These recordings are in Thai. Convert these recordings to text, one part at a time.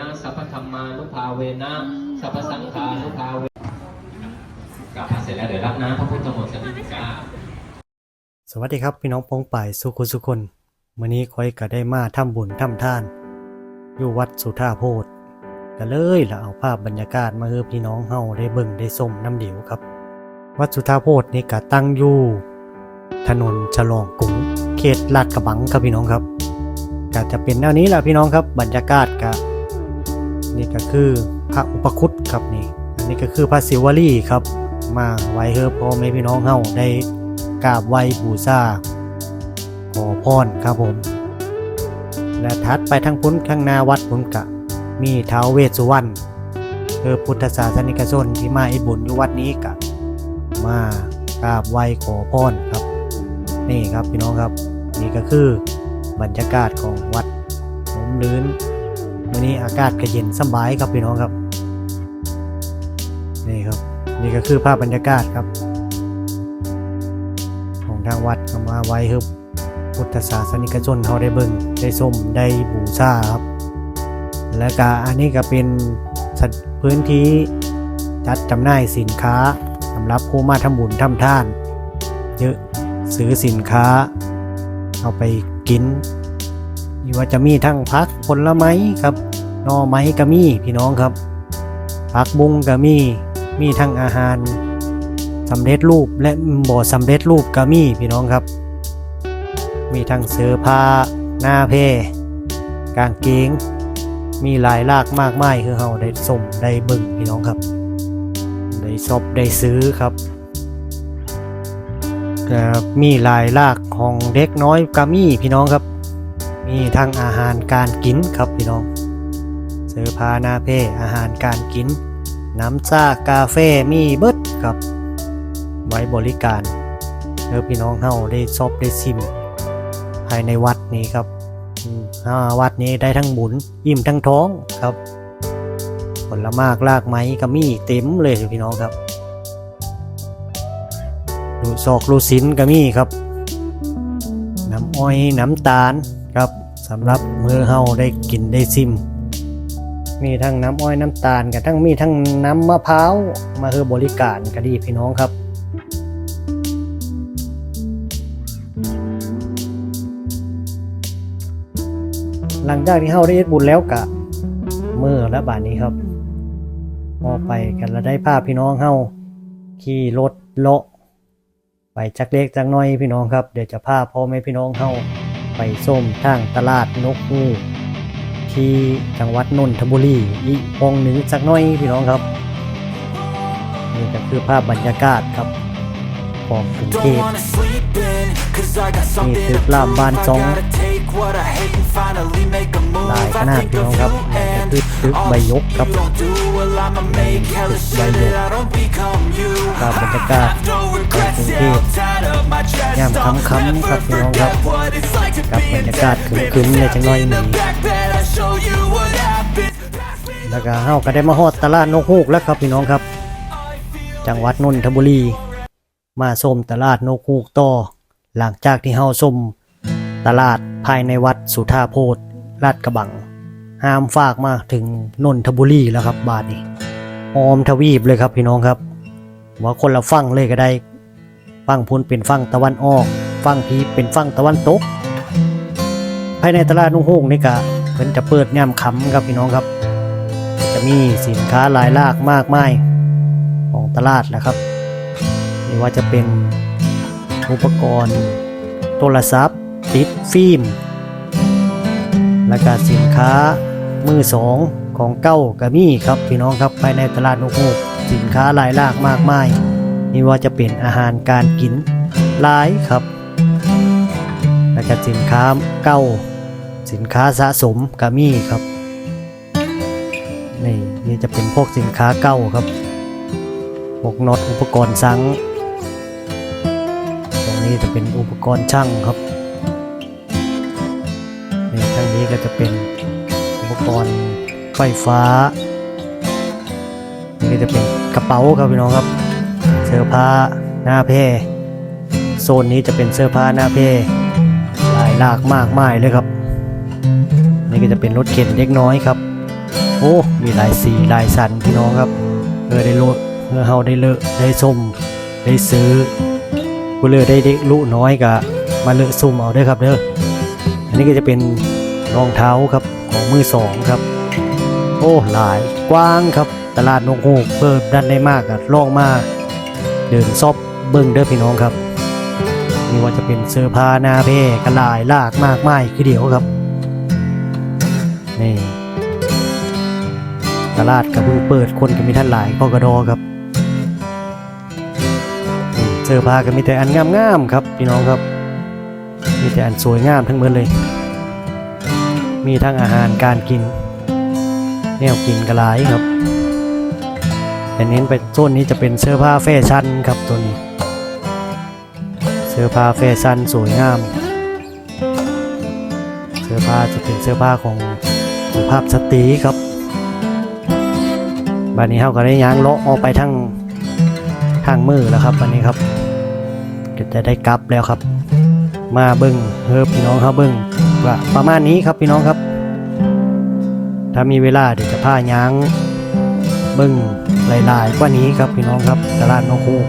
นะสัพพธรรมานุภาเวนะสัพพสังฆานุภาเวกลับมาเสร็จแล้วเดี๋ยวรับน้ำพระพุทธมนต์สันติกาสวัสดีครับพี่น้องพงป่ายสุขุสุคนมื้อนี้คอยก็ได้มาทำบุญทำท่าน อยู่วัดสุธาโพธก็เลยละเอาภาพบรรยากาศมาให้พี่น้องเฮาได้เบิ่งได้ชมน้ำเดียวครับ วัดสุธาโพธนี่ก็ตั้งอยู่ถนนฉลองกรุงเขตลาดกระบังครับพี่น้องครับก็จะเป็นแนวนี้แหละพี่น้องครับ บรรยากาศก็ นี่ก็คือพระอุปคุตครับนี่อันนี้ก็คือพระศิวลีครับมาไว้เฮือพ่อแม่พี่น้องเฮาได้กราบไหว้บูชาขอพรครับผม และทัดไปทางพุ้นข้างหน้าวัดพุ้นกะ มีท้าวเวสสุวรรณเพื่อพุทธศาสนิกชนที่มาอิบุญอยู่วัดนี้กะ มากราบไหว้ขอพรครับ นี่ครับพี่น้องครับ นี่ก็คือบรรยากาศของวัดลมลื่น วันนี้อากาศก็เย็นสบายครับพี่น้องครับ นี่ครับ นี่ก็คือภาพบรรยากาศครับ ของทางวัดนำมาไว้ให้พุทธศาสนิกชนเขาได้เบิ่งได้ชมได้บูชาครับ และก็อันนี้ก็เป็นสถพื้นที่จัดจำหน่ายสินค้าสำหรับผู้มาทำบุญทำทานเยอะซื้อสินค้า เอาไปกินนี่ว่าจะมีทั้งพักผลไม้ครับ นอไม้ก็มีพี่น้องครับผักบุ้งก็มีมีทั้งอาหารสำเร็จรูปและบ่อสำเร็จรูปก็มีพี่น้องครับ มีทั้งเสื้อผ้าหน้าเพกางเกงมีหลายลากมากมายคือเฮาได้สมได้บิ่งพี่น้องครับ ได้ชอบได้ซื้อครับก็มีหลายลากของเด็กน้อยก็มีพี่น้องครับ มีทั้งอาหารการกินครับพี่น้อง เสื้อผ้าหน้าเพอาหารการกิน น้ำชากาแฟมีเบิดครับ ไว้บริการเพื่อพี่น้องเฮาได้ซอบได้ซิม ภายในวัดนี้ครับอืมอ่าวัดนี้ได้ทั้งบุญอิ่มทั้งท้องครับ ผลมากลากไม้ก็มีเต็มเลยพี่น้องครับลูกศอกลูสินก็มีครับ น้ำอ้อยน้ำตาลครับสำหรับมือเฮาได้กินได้ซิม มีทั้งน้ำอ้อยน้ำตาลกับทั้งมีทั้งน้ำมะพร้าวมาคือบริการก็ดีพี่น้องครับหลังจากที่เฮาได้เฮ็ดบุญแล้วกะเมื่อและบาดนี้ครับออไปกันแล้วได้พาพี่น้องเฮาขี่รถเลาะไปจักเล็กจักน้อยพี่น้องครับ เดี๋ยวจะพาพ่อแม่พี่น้องเฮาไปส้มทางตลาดนกฮูก ที่จังหวัดนนทบุรีอีกหองหนึ่งสักน้อยพี่น้องครับนี่ก็คือภาพบรรยากาศครับของกรุงเทพนี่คือปลาบบ้านซองหลายขนาดพี่น้องครับคือซึกใบยกครับตึกใบยกภาพบรรยากาศของกรุงเทพยามค้ำๆครับพี่น้องครับกับบรรยากาศคึมๆในจังหวัดนี้ แล้วก็เฮาก็ได้มาฮอดตลาดนกฮูกแล้วครับพี่น้องครับ จังหวัดนนทบุรี มาส้มตลาดนกฮูกต่อ หลังจากที่เฮาส้มตลาดภายในวัดสุธาโพธลาดกระบัง ห้ามฝากมาถึงนนทบุรีแล้วครับบาทนี้ออมทวีปเลยครับพี่น้องครับ ว่าคนละฝั่งเลยก็ได้ฝั่งพุนเป็นฝั่งตะวันออกฝั่งพีเป็นฝั่งตะวันตก ภายในตลาดนุ่งฮูกนี่ก็เพิ่นจะเปิดย่ำคำครับพี่น้องครับ จะมีสินค้าหลายลากมากมายของตลาดนะครับไม่ว่าจะเป็นอุปกรณ์โทรศัพท์ ติดฟิล์ม และก็สินค้ามือสองของเก้าก็มีครับพี่น้องครับภายในตลาดนกฮูกสินค้าหลายลากมากมายไม่ว่าจะเป็นอาหารการกินหลายครับ และก็สินค้าเก้า สินค้าสะสมก็มีครับนี่นี่จะเป็นพวกสินค้าเก้าครับพวกน็อตอุปกรณ์ซังตรงนี้จะเป็นอุปกรณ์ช่างครับนี่ทางนี้ก็จะเป็นอุปกรณ์ไฟฟ้า นี่ก็จะเป็นกระเป๋าครับพี่น้องครับ เสื้อผ้าหน้าเพโซนนี้จะเป็นเสื้อผ้าหน้าเพหลายหลากมากมายเลยครับ นี่ก็จะเป็นรถเข็นเล็กน้อยครับ โอ้มีหลายสีหลายสันพี่น้องครับเออได้โลดเออเฮาได้เลอะได้ส้มได้ซื้อผู้เลอได้เด็กลุน้อยกะมาเลอะซุ่มเอาด้อครับเด้ออันนี้ก็จะเป็นรองเท้าครับของมือสองครับ โอ้หลายกว้างครับตลาดนกฮูกเพิ่มด้านได้มากอะลองมาเดินซอบเบิ้งเด้อพี่น้องครับไม่ว่าจะเป็นเสื้อผ้าหน้าเพ่กระลายลากมากมายคือเดียวครับ นี่ตลาดกระบือเปิดคนก็มีท่านหลายก็กระดอครับเสื้อผ้าก็มีแต่อันงามๆครับพี่น้องครับ มีแต่อันสวยงามทั้งหมดเลย มีทั้งอาหารการกิน แนวกินกระหลายครับแต่เน้นไปโซนนี้จะเป็นเสื้อผ้าแฟชั่นครับตัวนี้ เสื้อผ้าแฟชั่นสวยงาม เสื้อผ้าจะเป็นเสื้อผ้าของ สุภาพสตรีครับบัดนี้เขาก็ได้ย้างเลาะออกไปทางทางมือแล้วครับบัดนี้ครับก็จะได้กลับแล้วครับ มาเบิ้งเฮ้อพี่น้องครับเบิ้งว่าประมาณนี้ครับพี่น้องครับ ถ้ามีเวลาเดี๋ยวจะพาย้างเบิ้งหลายๆกว่านี้ครับพี่น้องครับตลาดนกฮูก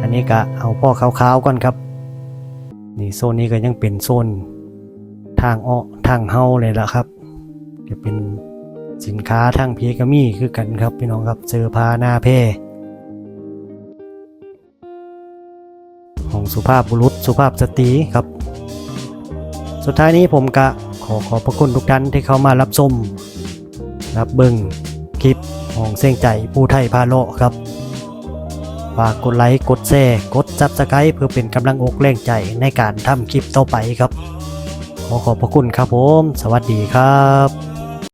อันนี้ก็เอาพ่อขาวๆก่อนครับนี่โซนนี้ก็ยังเป็นโซนทางอ้อทางเฮาเลยละครับ จะเป็นสินค้าทางเพกามีคือกันครับพี่น้องครับเสื้อผ้าหน้าเพ่ของสุภาพบุรุษสุภาพสตรีครับ สุดท้ายนี้ผมกะขอขอบพระคุณทุกท่านที่เข้ามารับชมรับเบิงคลิปของเสียงใจผู้ไทยพาโลครับฝากกดไลค์กดแชร์กดซับสไครต์เพื่อเป็นกำลังอกแรงใจในการทำคลิปต่อไปครับ ขอขอบพระคุณครับผม สวัสดีครับ